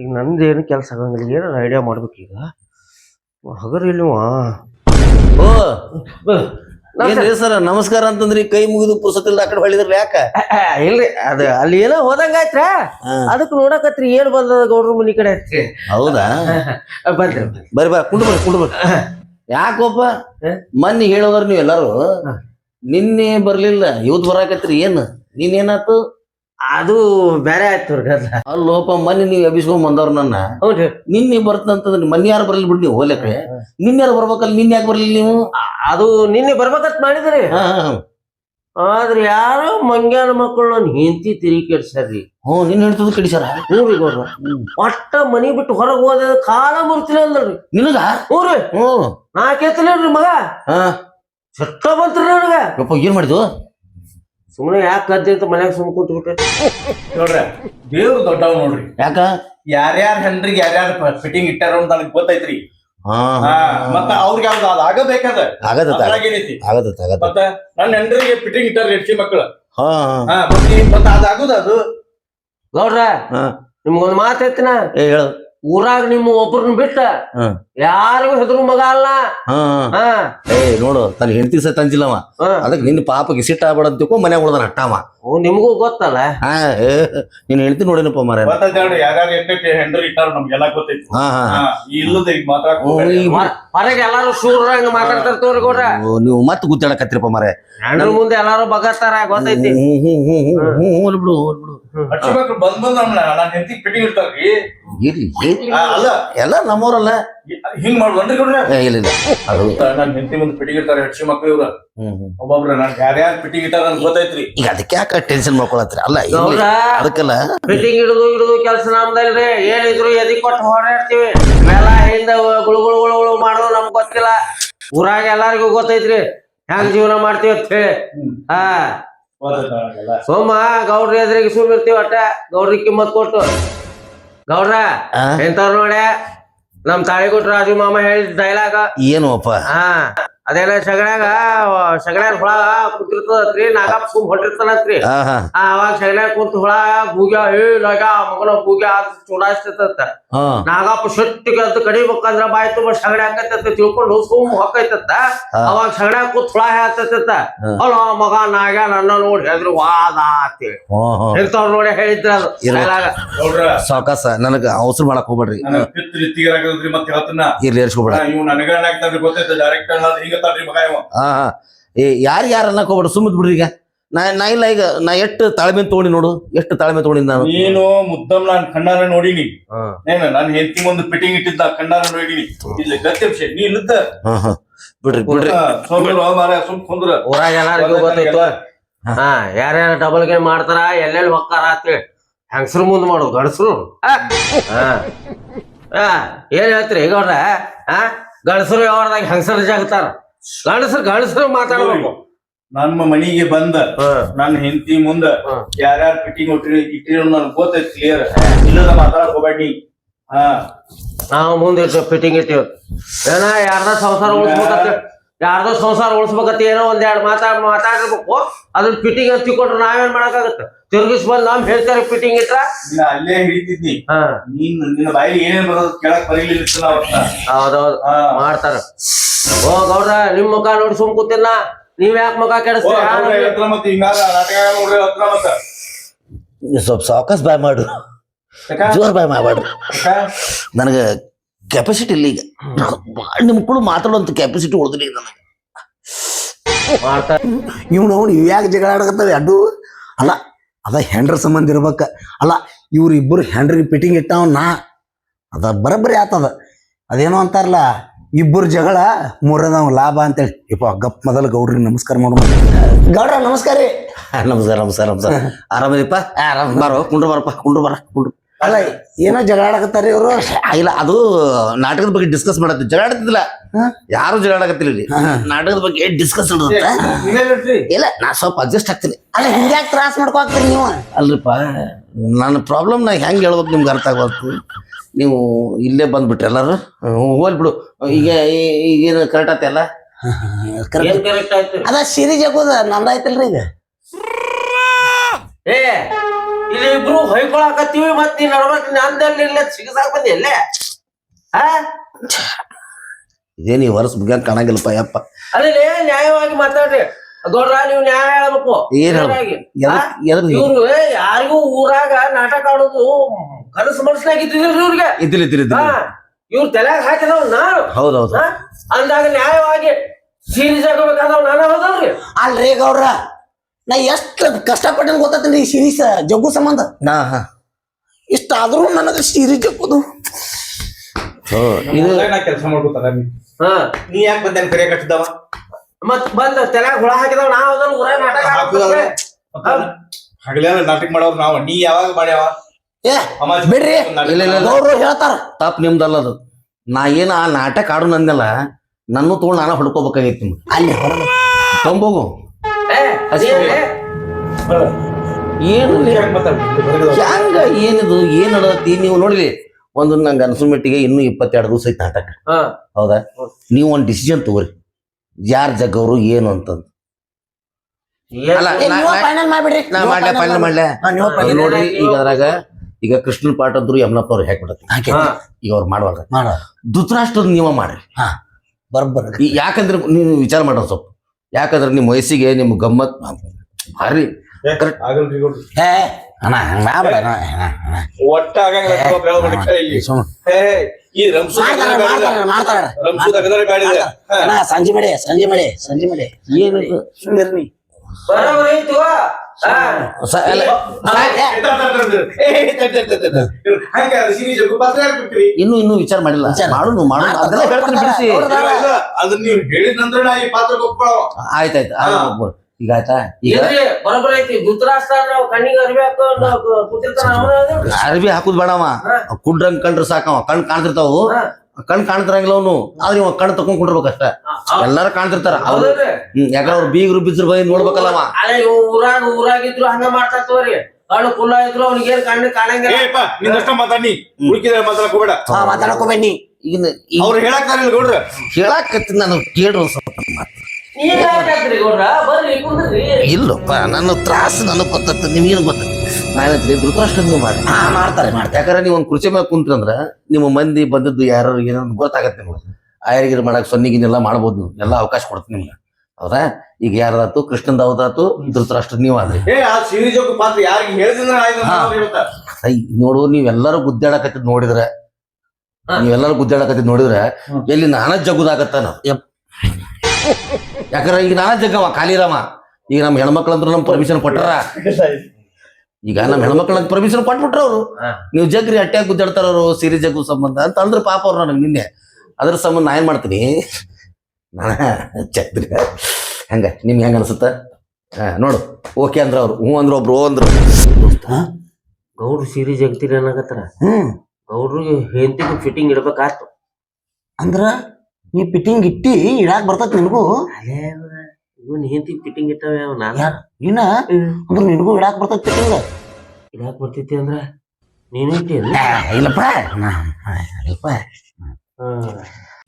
ಈಗ ನಂದು ಏನು ಕೆಲಸ ಆಗಂಗಿಲ್ಲ. ಏನಾರು ಐಡಿಯಾ ಮಾಡ್ಬೇಕು ಈಗ ಹಗರ್ ಇಲ್ಲವ ಓ ಏನ್ರಿ ಸರ್ ನಮಸ್ಕಾರ ಅಂತಂದ್ರಿ ಕೈ ಮುಗಿದು ಪುರ್ಸತಿಲ್ದ ಆ ಕಡೆ ಹೊಳಿದ್ರಲ್ಲ ಯಾಕ? ಇಲ್ರಿ ಅದ ಅಲ್ಲಿ ಏನೋ ಹೋದಂಗಾಯ್ತ್ರ ಆಯ್ತ್ರ? ಅದಕ್ಕೆ ನೋಡಕತ್ರಿ ಏನ್ ಬಂದದ ಗೌಡ್ರ ಮನಿ ಕಡೆ ಹೌದಾ? ಬರ್ರಿ ಬರ್ರಿ. ಬಾ ಕುಂಡು ಬರ್ರಿ ಕುಂಡು ಬರ್ರಿ. ಯಾಕೋಪ? ಮೊನ್ನೆ ಹೇಳೋದ್ರ ನೀವು ಎಲ್ಲಾರು ನಿನ್ನೆ ಬರ್ಲಿಲ್ಲ ಇವತ್ ಬರಾಕತ್ರಿ ಏನ್? ನೀನ್ ಏನಾತು? ಅದು ಬೇರೆ ಆಯ್ತು ಅವ್ರ ಗದ್ಲ. ಅಲ್ಲೋಪ ಮೊನ್ನೆ ನೀವು ಎಬ್ಬಿಸ್ಕೊಂಡ್ ಬಂದವ್ರ ನನ್ನ. ಹೌದ್ರಿ. ನಿನ್ನೆ ಬರ್ತಂತಂದ್ರೆ ಮೊನ್ನೆ ಯಾರು ಬರ್ಲಿ ಬಿಡಿ ನೀವು? ಹೋಲಕ್ಕೆ ನಿನ್ನೆ ಯಾರು ಬರ್ಬೇಕಲ್ಲ ನಿನ್ನೆ ಯಾಕೆ ಬರ್ಲಿ ನೀವು? ಅದು ನಿನ್ನೆ ಬರ್ಬೇಕಂತ ಮಾಡಿದ್ರಿ. ಆದ್ರೆ ಯಾರು ಮಂಗ್ಯಾನ ಮಕ್ಕಳು ನನ್ನ ಹೆಂಡತಿ ತಿರುಗಿ ಕೆಡ್ಸ್ಯಾರ್ರಿ. ಹ್ಞೂ ನಿನ್ನ ಹೇಳ್ತದ ಕಡಿಸಾರ ಹ್ಞೂ ಗೌಡ್ರ. ಒಟ್ಟ ಮನಿ ಬಿಟ್ಟು ಹೊರಗೆ ಹೋದ ಕಾಲ ಮುರ್ತಿಲ್ಲ ಅಂದ್ರಿ ನಿನಗ? ಹ್ಞೂ ರೀ. ಹ್ಞೂ. ನಾ ಕೇಳ್ತಿಲ್ರಿ ಮಗ? ಹಾ. ಸಟ್ಟ ಬಂತ್ರಿ ನನಗ. ಏನ್ ಮಾಡಿದ್ವು? ಸುಮ್ಮನೆ ಯಾಕೆ ಕದ್ದೆ ಅಂತ ಮನ್ಯಾಗ ಸುಮ್ ಕುಂತ್ಬಿಟ್ಟೆ ನೋಡ್ರಿ ದೇವ್ರು ದೊಡ್ಡವ್ ನೋಡ್ರಿ. ಯಾಕ? ಯಾರ್ಯಾರ ಹೆಂಡ್ರಿಗೆ ಯಾರ್ಯಾರ ಫಿಟ್ಟಿಂಗ್ ಇಟ್ಟಾರ ಅಂತ ನನಗೆ ಗೊತ್ತೈತ್ರಿ. ಹಾ. ಹಾ ಮತ್ತ ಅವ್ರಿಗೆ ಯಾವ್ದು ಅದು ಆಗಬೇಕದ? ಆಗದ ಅದ್ರಾಗೇನೈತಿ ಆಗದ ಆಗತ್ತ ಮತ್ತ ನನ್ನ ಹೆಂಡ್ರಿಗೆ ಫಿಟ್ಟಿಂಗ್ ಇಟ್ಟಾರ ಹೆಡ್ಸಿ ಮಕ್ಕಳು ಹಾ ಹಾ. ಮತ್ತೆ ಮತ್ತ ಅದಾಗುದ ಅದು? ನೋಡ್ರ ಹಾ. ನಿಮ್ಗೊಂದ್ ಮಾತು ಐತಿನ ಏ ಹೇಳು. ಊರಾಗ ನಿಮ್ಮ ಒಬ್ರನ್ನ ಬಿಟ್ಟ. ಯಾರಿಗೂ ಹೆದರು ಮಗ ಅಲ್ಲ. ಏ ನೋಡು ತನ್ನ ಹೆಂಡತಿ ಸಹ ತಂಜಿಲ್ಲವ. ಅದಕ್ಕೆ ನಿನ್ನ ಪಾಪಕ್ಕೆ ಸಿಟ್ಟ ಆಗ್ಬೇಡ ಅಂತ ತಿಳ್ಕೊ ಮನ್ಯಾಗ ಉಳ್ದಾನ ಅಟ್ಟವ ನಿಮ್ಗೂ ಗೊತ್ತಲ್ಲ? ಹಾ ನೀನು ನಿನ್ನ ನೋಡೇನಪ್ಪ ಮಾರ ಗೊತ್ತೈತಿ ಹೇಳ್ರಿ ಯಾರ್ಯಾರ ಎಷ್ಟೆಷ್ಟು ಹೆಂಡ್ರಿ ಇಟ್ಟಾರ ನಮ್ಗೆಲ್ಲ ಗೊತ್ತೈತಿ ಹಾ ಹಾ ಇಲ್ಲದ ಈಗ ಹೊರಗೆ ಎಲ್ಲಾರು ಶೂರಂಗ ಮಾತಾಡ್ತಾರ ತೋರಿ ಗೌಡ್ರ. ಓ, ನೀವು ಮತ್ತೆ ಗುದ್ದಾಡಕತ್ತಿರಪ್ಪ ಮರ ಹೆಣ್ರ ಮುಂದೆ ಎಲ್ಲಾರು ಬಗತ್ತಾರ ಗೊತ್ತೈತಿ. ಹೋಲ್ ಬಿಡು ಹೋಲ್ ಬಿಡು. ಬಂದ್ ಬಂದ್ ಹೆಂಡತಿ ಪಿಟಿ ಇರ್ತಾರ್ರಿ ಇರ್ಲಿ. ಅಲ್ಲ. ಎಲ್ಲ ನಮ್ಮವ್ರಲ್ಲ ಹಿಂಗ್ ಗೌಡ್ರ ಏ, ಇಲ್ಲ ಇಲ್ಲ. ಅದು ನನ್ನ ಹೆಂಡತಿ ಮುಂದೆ ಪಿಟಿಗಿರ್ತಾರೆ ಇರ್ತಾರೆ ಹಚ್ಚಿ ಮಕ್ಳು ಇವ್ರ. ಹ್ಮ್ ಹ್ಮ್. ಒಬ್ಬೊಬ್ರ ನನ್ ಯಾರ್ಯಾರ ಇಟ್ಟಾರ ಅಂತ ಗೊತ್ತೈತ್ರಿ. ಈಗ ಅದಕ್ಕೆ ಯಾಕೆ ಟೆನ್ಷನ್ ಮಾಡ್ಕೊಳತ್ರಿ? ಅಲ್ಲ ಇರ್ಲಿ. ಗೌಡ್ರ ಅದಕ್ಕಲ್ಲ ಫಿಟ್ಟಿಂಗ್ ಹಿಡಿದು ಹಿಡಿದು ಕೆಲಸ ನಮ್ದಲ್ರಿ. ಏನಿದ್ರು ಎದಿ ಕೊಟ್ಟು ಹೋರಾಡ್ತೀವಿ? ಇವೆಲ್ಲ ಹಿಂದ ಗುಳು ಗುಳು ಗುಳು ಗುಳು ಮಾಡೋದು ನಮ್ಗ್ ಗೊತ್ತಿಲ್ಲ. ಊರಾಗ ಎಲ್ಲಾರಿಗೂ ಗೊತ್ತೈತ್ರಿ. ಹೆಂಗ್ ಜೀವನ ಮಾಡ್ತೀವಿ ಅಂತ ಹೇಳಿ. ಹಾ. ಗೊತ್ತೈತ ನನಗೆಲ್ಲ. ಸೋಮ ಗೌಡ್ರ ಎದ್ರಿಗೆ ಸುಮ್ ಇರ್ತೀವಿ ಒಟ್ಟ ಗೌಡ್ರಿಗೆ ಕಿಮ್ಮತ್ ಕೊಟ್ಟು. ಗೌಡ್ರ ಆ? ಎಂತಾರ ನೋಡ್ಯ? ನಮ್ ತಾಳಿಕೊಟ್ಟು ರಾಜು ಮಾಮ ಹೇಳಿದ ಡೈಲಾಗ ಏನು ಅಪ್ಪ ಹಾ. ಅದೇನ ಸಗಣ್ಯಾಗ ಸಗಣ್ಯಾಗ ಹುಳ ಕುಂತಿರ್ತದತ್ರಿ ನಾಗಪ್ಪ ಸುಮ್ ಹೊಟ್ಟಿರ್ತಾನತ್ರಿ ಹಾ ಹಾ. ಆ ಅವಾಗ ಸಗಣ್ಯಾಗ ಕುಂತ ಹುಳ ಬೂಗ್ಯ ಏ ಲಗ ಮಗನ ಬೂಗ್ಯ ಚುಡಾಯಿಸ್ತೈತ ಹಾ. ನಾಗಪ್ಪ ಶೆಟ್ಟಿಗೆ ಅಂತ ಕಡಿಬೇಕಂದ್ರ ಬಾಯಿ ತುಂಬ ಸಗಣಿ ಹಾಕೈತತ್ತ ತಿಳ್ಕೊಂಡು ಸುಮ್ ಹೊಕ್ಕೈತತ್ತ ಹಾ. ಅವಾಗ ಸಗಣ್ಯಾಗ ಕೂತ್ ಹುಳ ಹೇಳ್ತೈತತ್ತ ಹಾ. ಅಲ್ಲ ಮಗ ನಾಗ ನನ್ನ ನೋಡಿ ಹೇಳಿದ್ರು ವಾದ ಅಂತೇಳಿ. ಎಂತವ್ರು ನೋಡಿ ಹೇಳಿದ್ರ ಅದು. ಸಾವಕಾಸ ನನಗ ಅವಸರ ಮಾಡಕ್ ಹೋಗ್ಬೇಡ್ರಿ. ನನ್ನ ಪಿತ್ ರೀತಿಗಾರಾಗದ್ರಿ ಮತ್ತೆ ಹೇಳ್ತನ. ಇರ್ಲಿ ಏರ್ಸ್ಕೊಬೇಡ. ಇವ್ ನನಗ ಗೊತ್ತೈತೆ ಡೈರೆಕ್ಟ್ ಇವ ಹಾ ಏ ಯಾರು ಯಾರು ಅನ್ನಕ್ ಹೋಗ್ಬೇಡ ಸುಮ್ಮದ್ ಬಿಡ್ರಿ ಈಗ. ನಾ ನಾ ಇಲ್ಲ ಈಗ ನಾ ಎಷ್ಟು ತಾಳ್ಮೆ ತಗೊಂಡಿ ನೋಡು ಎಷ್ಟು ತಾಳ್ಮೆ ತಗೊಂಡಿ ನಾನು. ನೀನು ಮುದ್ದಮ್ ನಾನ್ ಕಣ್ಣಾರ ನೋಡಿನಿ. ಏನ ನಾನು ಹೆಂಡತಿ ಒಂದು ಫಿಟ್ಟಿಂಗ್ ಇಟ್ಟಿದ್ದ ಕಣ್ಣಾರ ನೋಡಿನಿ. ಇಲ್ಲ ಗತ್ತ ವಿಷಯ ನೀ ಇಲ್ಲದ ಹಾ ಹಾ. ಬಿಡ್ರಿ ಬಿಡ್ರಿ. ಸೋಮ್ರ ಮಾರ ಸುಮ್ ಕುಂದ್ರ. ಊರಾಗ ಎಲ್ಲಾರಿಗೂ ಗೊತ್ತೈತು ಹಾ. ಯಾರ್ಯಾರ ಡಬಲ್ ಗೇಮ್ ಮಾಡ್ತಾರ ಎಲ್ಲೆಲ್ಲಿ ಹೊಕ್ಕಾರ ಅಂತೇಳಿ ಹೆಂಗಸ್ರು ಮುಂದ್ ಮಾಡೋದು ಗಂಡಸ್ರು. ಹಾ. ಏನ್ ಹೇಳ್ತೀರಿ ಈಗ ಅವ್ರ ಹಾ ಗಂಡಸರು ಯಾವ್ದಾಗ ಹೆಂಗಸರು ಜಾಗತಾರ? ಗಂಡಸರು ಗಂಡಸರು ಮಾತಾಡ್ಬೇಕು. ನಮ್ಮ ಮನಿಗೆ ಬಂದ ನನ್ನ ಹೆಂಡತಿ ಮುಂದ ಯಾರ್ಯಾರು ಯಾರ್ಯಾರ ಫಿಟ್ಟಿಂಗ್ ಇಟ್ಟಿರಿ ಇಟ್ಟಿರೋ ನನ್ಗೆ ಗೊತ್ತೈತಿ ಕ್ಲಿಯರ್ ಇಲ್ಲದ ಮಾತಾಡಕ್ ಹೋಗ್ಬೇಡಿ. ಹಾ. ನಾವು ಮುಂದೆ ಫಿಟ್ಟಿಂಗ್ ಇಟ್ಟಿವ್ ಏನ ಯಾರ್ದ ಸಂಸಾರ ಉಳಿಸ್ಬೇಕಂತ ಯಾರ್ದೋ ಸಂಸಾರ ಉಳಿಸ್ಬೇಕಂತ ಏನೋ ಒಂದ್ ಎರಡು ಮಾತಾ ಮಾತಾಡಿರ್ಬೇಕು ಅದನ್ನ ಫಿಟ್ಟಿಂಗ್ ಅಂತ ತಿಳ್ಕೊಂಡ್ರೆ ನಾವೇನ್ ಮಾಡಕ್ಕಾಗತ್ತೆ? ತಿರುಗಿಸ್ ಬಂದ್ ನಾವ್ ಹೇಳ್ತಾರೆ ಫಿಟ್ಟಿಂಗ್ ಇಟ್ರ? ಅಲ್ಲೇ ಹಿಡಿತಿದ್ನಿ ಹಾ. ನೀನ್ ನಿನ್ನ ಬಾಯಿಗೆ ಏನೇನ್ ಬರೋದು ಕೇಳಕ್ ಬರೀಲಿಲ್ಲ ಅವತ್ತ ಹೌದೌದು. ಮಾಡ್ತಾರ. ಓ ಗೌಡ್ರ ನಿಮ್ ಮುಖ ನೋಡಿ ಸುಮ್ ಕೂತಿಲ್ಲ ನೀವ್ ಯಾಕೆ ಮುಖ ಕೆಡಿಸ್ತೀರ? ಸ್ವಲ್ಪ ಸಾಕಸ್ ಬಾಯ್ ಮಾಡು? ಜೋರ್ ಬಾಯ್ ಮಾಡಬೇಡ್ರಿ? ನನಗೆ ಕೆಪಾಸಿಟಿ ಇಲ್ಲ ಈಗ. ನಿಮ್ಮ ಕೂಡ ಮಾತಾಡುವಂತ ಕೆಪಾಸಿಟಿ ಉಳಿದ್ರಿ ಈಗ ನನಗೆ. ಇವ್ನು ಅವ್ನು ಇವ್ ಯಾಕೆ ಜಗಳ ಆಡಕತ್ತವೆ ಅಡ್ಡು. ಅಲ್ಲ ಅದ ಹೆಂಡ್ರ ಸಂಬಂಧ ಇರ್ಬೇಕ. ಅಲ್ಲ ಇವ್ರು ಇಬ್ಬರು ಹೆಂಡ್ರಿಗೆ ಫಿಟ್ಟಿಂಗ್ ಇಟ್ಟಾವ ನಾ. ಅದ ಬರಬ್ಬರಿ ಆತದ. ಅದೇನೋ ಅಂತಾರಲ್ಲ ಇಬ್ಬರು ಜಗಳ ಮೂರದವ ಲಾಭ ಅಂತೇಳಿ. ಇಪ್ಪ ಗಪ್ ಮೊದಲು ಗೌಡ್ರಿಗೆ ನಮಸ್ಕಾರ ಮಾಡು ಗೌಡ್ರ ನಮಸ್ಕಾರ ರೀ. ನಮಸ್ಕಾರ ನಮಸ್ಕಾರ ನಮಸ್ಕಾರ. ಆರಾಮದಿಪ್ಪ? ಆರಾಮ. ಬರೋ ಕುಂಡ್ರು ಬರಪ್ಪ ಕುಂಡ್ರು ಬರ ಕುಂಡ್ರು. ಅಲ್ಲ ಏನೋ ಜಗಳಾಡಕತ್ತಾರ ಇವರು? ಇಲ್ಲ ಅದು ನಾಟಕದ ಬಗ್ಗೆ ಡಿಸ್ಕಸ್ ಮಾಡತ್ತೆ. ಜಗಳ ಆಡ್ತಿದ್ದಿಲ್ಲ ಯಾರು ಜಗಳ ಆಡಕತ್ತಿಲ್ಲ ಇಲ್ಲಿ ನಾಟಕದ ಬಗ್ಗೆ ಡಿಸ್ಕಸ್ ಇಲ್ಲ ನಾ ಸ್ವಲ್ಪ ಅಡ್ಜಸ್ಟ್ ಆಗ್ತೀನಿ. ಅಲ್ಲ ಹಿಂಗ್ಯಾಕೆ ತ್ರಾಸ ಮಾಡ್ಕೋತೀರಿ ನೀವು? ಅಲ್ರಿಪ್ಪ ನನ್ನ ಪ್ರಾಬ್ಲಮ್ ನಾ ಹೆಂಗೆ ಹೇಳ್ಬೇಕು ನಿಮ್ಗೆ ಅರ್ಥ ಆಗ್ಬಾರ್ದು ನೀವು ಇಲ್ಲೇ ಬಂದ್ಬಿಟ್ರಿ ಎಲ್ಲಾರು? ಹೋಲ್ ಬಿಡು. ಈಗ ಈಗ ಈಗೇನು ಕರೆಕ್ಟ್ ಆತಲ್ಲ ಏನ್ ಕರೆಕ್ಟ್ ಆಯ್ತು? ಅದ ಸಿರಿ ಜಗೋದ ನಂದಾಯ್ತಲ್ರಿ ಈಗ. ಏ ಇಲ್ಲಿ ಇಬ್ರು ಹೊಯ್ಕೊಳಕತ್ತೀವಿ ಮತ್ ನೀನ್ ನಂದಲ್ಲಿ ಇಲ್ಲ ಸಿಗಸಾಕ್ ಬಂದಿ ಅಲ್ಲೇ? ಹಾ? ಇದೇನು ಈ ವರ್ಷ ಮುಗಿಯಂಗ್ ಕಾಣಂಗಿಲ್ಲಪ್ಪ ಯಪ್ಪ. ಅಲ್ಲಿ ನ್ಯಾಯವಾಗಿ ಮಾತಾಡ್ರಿ. ಗೌಡ್ರ ನೀವು ನ್ಯಾಯ ಹೇಳ್ಬೇಕು. ಏನ್? ನ್ಯಾಯವಾಗಿ. ಇವ್ರು ಯಾರಿಗೂ ಊರಾಗ ನಾಟಕ ಆಡೋದು ಕನಸು ಮನಸ್ಸಿನಾಗಿದ್ದಿದ್ರು ಇವ್ರಿಗೆ. ಇದ್ದಿಲ್ಲ ಇದ್ದಿಲ್ಲ ಹಾ? ಇದ್ದಿಲ್ಲ ಇವ್ರ ತಲೆಯಾಗ ಹಾಕಿದವ್ ನಾನು. ಹೌದೌದು. ಹಾ? ಅಂದಾಗ ನ್ಯಾಯವಾಗಿ ಸೀರಿಯಸ್ ಆಗಬೇಕಾದವ್ ನಾನು ಹೌದಲ್ರಿ? ಅಲ್ರಿ ಗೌಡ್ರ? ನಾ ಎಷ್ಟು ಕಷ್ಟಪಟ್ಟಿನ ಗೊತ್ತೈತಿ ಈ ಸೀರೀಸ್ ಜಗ್ಗು ಸಂಬಂಧ? ನಾ ಹಾ. ಇಷ್ಟ ಆದ್ರೂ ನನಗೆ ಸೀರೀಸ್ ಜಗ್ಗುದು ಇದು ನಾ ಕೆಲಸ ಮಾಡ್ಕೊತಾರ ಹಾ. ನೀ ಯಾಕೆ ಬಂದ ಕರೆ ಕಟ್ಟಿದವ ಮತ್ ಬಂದ ತಲೆಯಾಗ ಹುಳ ಹಾಕಿದವ ನಾವ್ ಅದನ್ನ ಊರಾಗ ನಾಟಕ. ಹಗಲೆಲ್ಲ ನಾಟಕ ಮಾಡೋರು ನಾವು. ನೀ ಯಾವಾಗ ಮಾಡ್ಯಾವ? ಏ ಬಿಡ್ರಿ. ಇಲ್ಲ, ಇಲ್ಲ. ಹೇಳ್ತಾರ. ತಪ್ಪು ನಿಮ್ದಲ್ಲ ಅದು. ನಾ ಏನ ಆ ನಾಟಕ ಆಡು ನಂದಲ್ಲ ನನ್ನ ತಗೊಂಡು ನಾನು ಹೊಡ್ಕೋಬೇಕಾಗೈತಿ ನಿಮ್ಗೆ. ಅಲ್ಲಿ ಹೊರಗೆ ತಂಬೋಗು ಏನು ಹೆಂಗ. ಏನಿದು? ಏನ್ ನಡತಿ ನೀವು ನೋಡಿ ಒಂದು ನಂಗೆ ಅನ್ಸೋ ಮಟ್ಟಿಗೆ ಇನ್ನೂ ಇಪ್ಪತ್ತೆರಡು ದಿವಸ ಐತೆ ನಾಟಕ. ಹೌದಾ? ನೀವು ಒಂದು ಡಿಸಿಷನ್ ತಗೋರಿ. ಯಾರ್ ಜಗ್ಗವ್ರು ಏನು ಅಂತಂದು. ನೋಡ್ರಿ ಈಗ ಅದ್ರಾಗ ಈಗ ಕೃಷ್ಣನ್ ಪಾಠ ಅಂದ್ರು ಯಮನಪ್ಪ ಅವ್ರು ಹಾಕಿ ಬಿಡತ್ತೆ ಈಗ ಅವ್ರು ಮಾಡ್ಬಾರ್ದು ಮಾಡ ಧೃತರಾಷ್ಟ್ರದ ನೀವ ಮಾಡ್ರಿ. ಬರ್ಬರ್. ಯಾಕಂದ್ರೆ ನೀವು ವಿಚಾರ ಮಾಡೋ ಸ್ವಲ್ಪ. ಯಾಕಂದ್ರೆ ನಿಮ್ಮ ವಯಸ್ಸಿಗೆ ನಿಮ್ಮ ಗಮ್ಮತ್ ಭಾರಿ. ಹೇ ಅಣ್ಣ ಮಾಡ್ಬೇಡ. ಒಟ್ಟ ಸಂಜೆ ಮಳೆ ಸಂಜೆ ಮಳೆ ಸಂಜೆ ಮಾಡಿ. ಏನು ಸುಮ್ಮನೆ ಇನ್ನು? ಇನ್ನೂ ವಿಚಾರ ಮಾಡಿಲ್ಲ. ಮಾಡು ಮಾಡು ಅದೆಲ್ಲ ಹೇಳ್ತೀನಿ ಬಿಡಿಸಿ. ಅದನ್ನ ನೀವು ನಾ ಈ ಆಯ್ತಾಯ್ತು ಹಾ. ಈಗ ಆಯ್ತಾ? ಈಗ? ಬರೋಬ್ಬರಿ ಐತಿ. ಕಣ್ಣಿಗೆ. ಅರ್ಬಿ ಹಾಕುದ್ ಬೇಡವ. ಕುಡ್ರಂಗ್ ಕಂಡ್ರೆ ಸಾಕವ. ಕಣ್ ಕಾಣ್ತಿರ್ತಾವು. ಹಾ. ಕಣ್ ಕಾಣ್ತಿರಂಗಿಲ್ಲ ಅವನು. ಆದ್ರೆ ಇವ ಕಣ್ ತಕೊಂಡ್ ಕುಂಡ್ರಬೇಕಷ್ಟ. ಹೌದ್- ಎಲ್ಲಾರು ಕಾಣ್ತಿರ್ತಾರ. ಅವ್ರು? ಹ್ಮ್ ಯಾಕಂದ್ರೆ ಅವ್ರು ಬೀಗರು ಬಿದ್ರು ಬಂದ್ ನೋಡ್ಬೇಕಲ್ಲ ಅಲ್ಲ ಇವ್ ಊರಾಗ ಊರಾಗಿದ್ರು ಹಂಗ ಮಾಡ್ತಾ ತೋರಿ ಕಣ್ಣು ಕುಲ್ಲ ಇದ್ರು ಅವ್ನಿಗೆ ಏನ್ ಕಣ್ಣು ಕಾಣಂಗಿಲ್ಲ. ಏಪ್ಪ ನಿನ್ನಷ್ಟ ಮಾತಾಡಿ ಉಳ್ಕಿದ್ರೆ ಮಾತಾಡಕ್ ಹೋಗ್ಬೇಡ ಹಾ ಮಾತಾಡಕೋಬೇಡಿ ಈಗ ಈಗ ಅವ್ರು ಹೇಳಕ್ತಾರಿಲ್ಲ ಗೌಡ್ರ. ಹೇಳಾಕತ್ತೀನಿ ನಾನು ಕೇಳ್ರಿ ಸ್ವಲ್ಪ ಮಾತು. ಇಲ್ಲಪ್ಪ ನನ್ನ ತ್ರಾಸ ನನಗೆ ಗೊತ್ತತ್ತ ನಿಮ್ಗೇನು ಗೊತ್ತ ನಾನು ಧೃತರಾಷ್ಟ್ರ ನೀವು ಮಾಡಿ ಹಾ ಮಾಡ್ತಾರೆ ಮಾಡ್ತಾರೆ. ಯಾಕಂದ್ರೆ ನೀವು ಒಂದು ಕುರ್ಚಿ ಮೇಲೆ ಕುಂತ್ರಂದ್ರೆ ನಿಮ್ಮ ಮಂದಿ ಬಂದದ್ದು ಯಾರು ಏನೋ ಗೊತ್ತಾಗತ್ತೆ ನಿಮ್ಗೆ. ಆಯರ್ಗಿರ್ ಮಾಡಕ್ ಸೊನ್ನಿಗಿನೆಲ್ಲ ಮಾಡ್ಬೋದು ನೀವು. ಎಲ್ಲ ಅವಕಾಶ ಕೊಡ್ತೀನಿ ನಿಮ್ಗೆ. ಹೌದಾ? ಈಗ ಯಾರ್ದಾತು ಕೃಷ್ಣನ್ ಅವದಾತು ಧೃತರಾಷ್ಟ್ರ ನೀವು. ಐ ನೋಡು ನೀವೆಲ್ಲರೂ ಗುದ್ದಾಡಕತ್ತಿದ್ ನೋಡಿದ್ರೆ. ನೀವೆಲ್ಲರೂ ಗುದ್ದಾಡಕತ್ತಿದ್ ನೋಡಿದ್ರೆ. ಎಲ್ಲಿ ನಾನ ಜಗ್ಗುದಾಗತ್ತಾನ. ಯಾಕಂದ್ರೆ ಈಗ ನಾನ ಜಗ್ಗವ ಖಾಲಿರಾಮ. ಈಗ ನಮ್ಮ ಹೆಣ್ಮಕ್ಳಂದ್ರು ನಮ್ ಪರ್ಮಿಷನ್ ಕೊಟ್ಟಾರ ಈಗ ನಮ್ಮ ಹೆಣ್ಮಕ್ಳನ್ನ ಪರ್ಮಿಷನ್ ಕೊಟ್ಬಿಟ್ರ ಅವರು. ನೀವು ಜಗ್ರಿ ಅಟ್ಯಾಕ್ ಗುದ್ದಾಡ್ತಾರ ಅವರು ಸಿರಿ ಜಗ್ಗು ಸಂಬಂಧ ಅಂತ ಅಂದ್ರೆ ಪಾಪ ಅವ್ರು ನನಗೆ ನಿನ್ನೆ. ಅದ್ರ ಸಂಬಂಧ ನಾ ಏನ್ ಮಾಡ್ತೀನಿ? ನಾನು ಚಕ್ರಿ ಹಂಗ? ನಿಮ್ಗೆ ಹೆಂಗ ಅನ್ಸುತ್ತ? ಹಾ ನೋಡು. ಓಕೆ ಅಂದ್ರ ಅವ್ರು. ಹ್ಞೂ ಅಂದ್ರ ಒಬ್ರು ಅಂದ್ರೆ ಗೌಡ್ರು ಸೀರೆ ಜಗ್ತೀರಿ ಅನ್ನಕತ್ತಾರ? ಹ್ಮ್. ಗೌಡ್ರು ಹೆಂಡತಿಗೆ ಫಿಟ್ಟಿಂಗ್ ಇಡ್ಬೇಕಾತು. ಅಂದ್ರ ನೀ ಫಿಟ್ಟಿಂಗ್ ಇಟ್ಟಿ ಇಡಾಕ್ ಬರ್ತೈತಿ ನಿನಗೂ. ಇವನ್ ಹೆಂಡತಿ ಫಿಟ್ಟಿಂಗ್ ಇಟ್ಟವೆ ನಾನು ಯಾರ್? ನೀನ ಅಂದ್ರ ನಿನಗೂ ಇಡಾಕ್ ಬರ್ತೈತಿ ಫಿಟ್ಟಿಂಗ್ ಇಡಾಕ್ ಬರ್ತೈತಿ ಅಂದ್ರ ನೀನು ಇಟ್ಟಿಯಲ್ಲ ಇಲ್ಲಪ್ಪ. ಇಲ್ಲಪ್ಪ.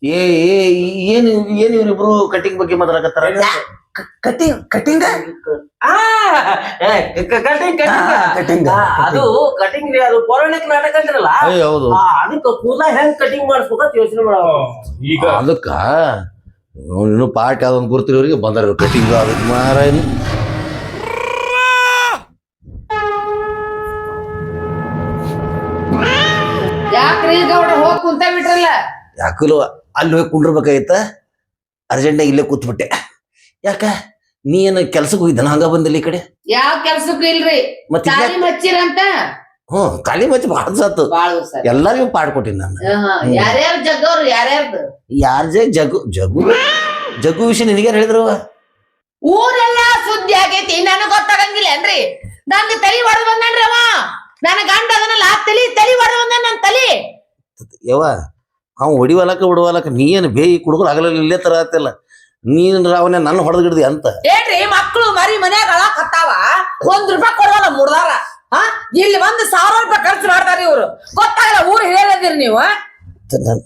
ಏ ಏ ಏನು ಏನು ಇವ್ರಿಬ್ರು ಕಟಿಂಗ್ ಬಗ್ಗೆ ಮಾತಾಡಕತ್ತಾರ? ಕಟ್ಟಿಂಗ್ ಕಟ್ಟಿಂಗ್ ಕಟಿಂಗ್ ಕಟ್ಟಿಂಗ್ ಅದು ಕಟಿಂಗ್ ರೀ ಅದು ಪೌರಾಣಿಕ ನಾಟಕ ಆ, ಅದಕ್ಕ ಕೂದಲ ಹೆಂಗ್ ಕಟಿಂಗ್ ಮಾಡಿಸ್ಬೇಕಂತ ಯೋಚನೆ ಮಾಡ ಈಗ ಅದಕ್ಕ? ಇನ್ನು ಪಾರ್ಟಿ ಅದೊಂದು ಗುರ್ತಿರೋರಿಗೆ ಬಂದಾರ ಕಟಿಂಗ್ ಅದಕ್ಕೆ ಮಾರ ಏನು ಯಾಕ್ರಿ ಗೌಡ ಹೋಗ್ ಕುಂತ ಬಿಟ್ರಲ್ಲ? ಯಾಕಲು ಅಲ್ಲಿ ಹೋಗಿ ಕುಂಡ್ರಬೇಕಾಗಿತ್ತ? ಅರ್ಜೆಂಟಾಗಿ ಇಲ್ಲೇ ಕೂತ್ಬಿಟ್ಟೆ. ಯಾಕ? ನೀ ಏನ ಕೆಲ್ಸಕ್ಕೆ ಹೋಗಿದ್ದಾನ ಹಂಗ ಬಂದಿಲ್ಲ ಈ ಕಡೆ. ಯಾವ ಕೆಲ್ಸಕ್ಕೂ ಇಲ್ರಿ. ಮತ್ತೆ ಹ್ಞೂ ಖಾಲಿ ಮಚ್ಚಿ ಬಾಳ ಸತ್ತು. ಬಾಳ ಎಲ್ಲರಿಗೂ ಪಾಡ್ ಕೊಟ್ಟಿನಿ ನಾನು. ಯಾರ್ಯಾರ ಜಗ್ಗವ್ರು ಯಾರ್ಯಾರ್ದು? ಯಾರ ಜೆ ಜಗು ಜಗು ಜಗು ವಿಷಯ ನಿನಗೇನು ಹೇಳಿದ್ರು? ಊರೆಲ್ಲ ಸುದ್ದಿ ಆಗೈತಿ ನನಗ್ ಗೊತ್ತಾಗಂಗಿಲ್ಲ ಏನ್ರಿ? ನನ್ಗೆ ತಲಿ ಹೊಡೆದ್ ಬಂದನ್ರಿ ಅವ? ನನ್ನ ಗಂಡ ಅದನ್ನ ಆ ತಲಿ ತಲಿ ಹೊಡೆದ್ ಬಂದ ನನ್ ತಲಿ? ಯವ್ವ ಅವ್ ಹೊಡಿವಲಕ ಬಿಡುವಲಕ ನೀ ಏನು ಬೇಯಿ ಕುಡುಗರು ಆಗಲಿಲ್ಲ ಇಲ್ಲೇ ತರ ಆತಿಲ್ಲ. ನೀನು ಅವನೇ ನನ್ನ ಹೊಡೆದು ಗಿಡ್ದಿ ಅಂತ? ಏನ್ರಿ ಮಕ್ಕಳು ಮರಿ ಮನ್ಯಾಗ ಹತ್ತಾವ? ಒಂದ್ ರೂಪಾಯಿ ಕೊಡವಲ್ಲ ಮುಡ್ದಾರ ಹಾ ಇಲ್ಲಿ ಬಂದು ಸಾವಿರ ರೂಪಾಯಿ ಖರ್ಚು ಮಾಡ್ತಾರೆ ಇವ್ರು. ಗೊತ್ತಾಗಲ್ಲ ಊರು ಹೇಳದಿರಿ ನೀವು ನನ್-